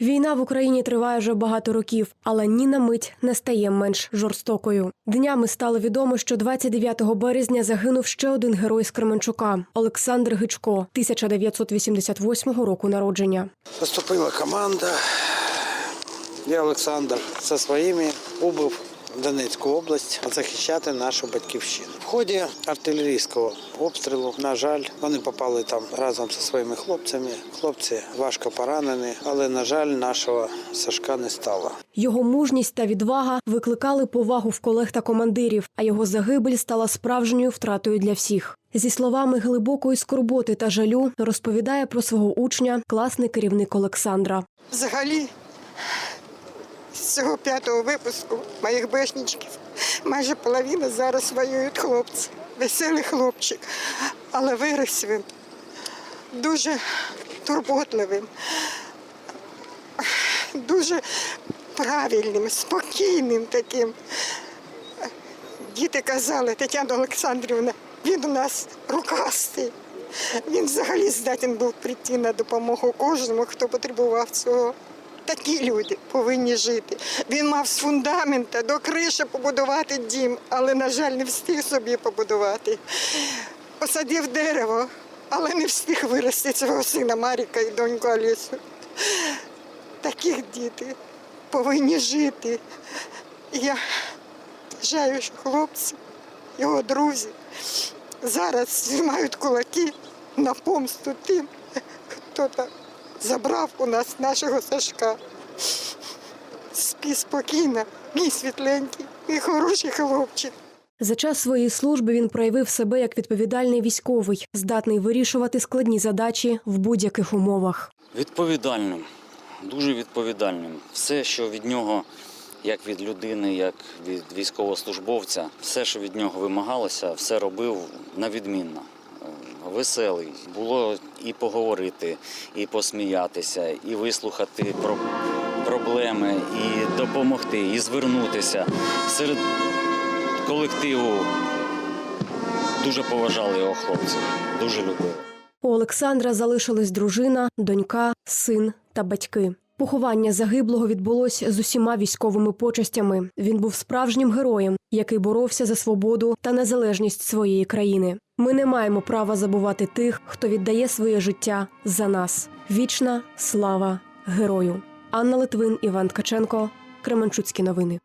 Війна в Україні триває вже багато років, але ні на мить не стає менш жорстокою. Днями стало відомо, що 29 березня загинув ще один герой з Кременчука Олександр Гичко, 1988 року народження. Поступила команда. Я Олександр зі своїми убив Донецьку область захищати нашу батьківщину. В ході артилерійського обстрілу, на жаль, вони попали там разом зі своїми хлопцями. Хлопці важко поранені, але на жаль, нашого Сашка не стало. Його мужність та відвага викликали повагу в колег та командирів, а його загибель стала справжньою втратою для всіх. Зі словами глибокої скорботи та жалю розповідає про свого учня класний керівник Олександра. Взагалі, з цього п'ятого випуску моїх бешничків майже половина зараз воюють хлопці. Веселий хлопчик. Але виріс він дуже турботливим, дуже правильним, спокійним таким. Діти казали, Тетяна Олександрівна, він у нас рукастий. Він взагалі здатен був прийти на допомогу кожному, хто потребував цього. Такі люди повинні жити. Він мав з фундамента до криші побудувати дім, але, на жаль, не встиг собі побудувати. Посадив дерево, але не встиг вирости свого сина Маріка і доньку Алісу. Таких діти повинні жити. Я вважаю, що хлопці, його друзі зараз знімають кулаки на помсту тим, хто там забрав у нас нашого Сашка. Спі спокійно, мій світленький, мій хороший хлопчик. За час своєї служби він проявив себе як відповідальний військовий, здатний вирішувати складні задачі в будь-яких умовах. Відповідальним, дуже відповідальним. Все, що від нього, як від людини, як від військовослужбовця, все, що від нього вимагалося, все робив на відмінно. Веселий. Було і поговорити, і посміятися, і вислухати про проблеми, і допомогти, і звернутися. Серед колективу дуже поважали його хлопці, дуже любили. У Олександра залишилась дружина, донька, син та батьки. Поховання загиблого відбулось з усіма військовими почестями. Він був справжнім героєм, який боровся за свободу та незалежність своєї країни. Ми не маємо права забувати тих, хто віддає своє життя за нас. Вічна слава герою. Анна Литвин, Іван Ткаченко, Кременчуцькі новини.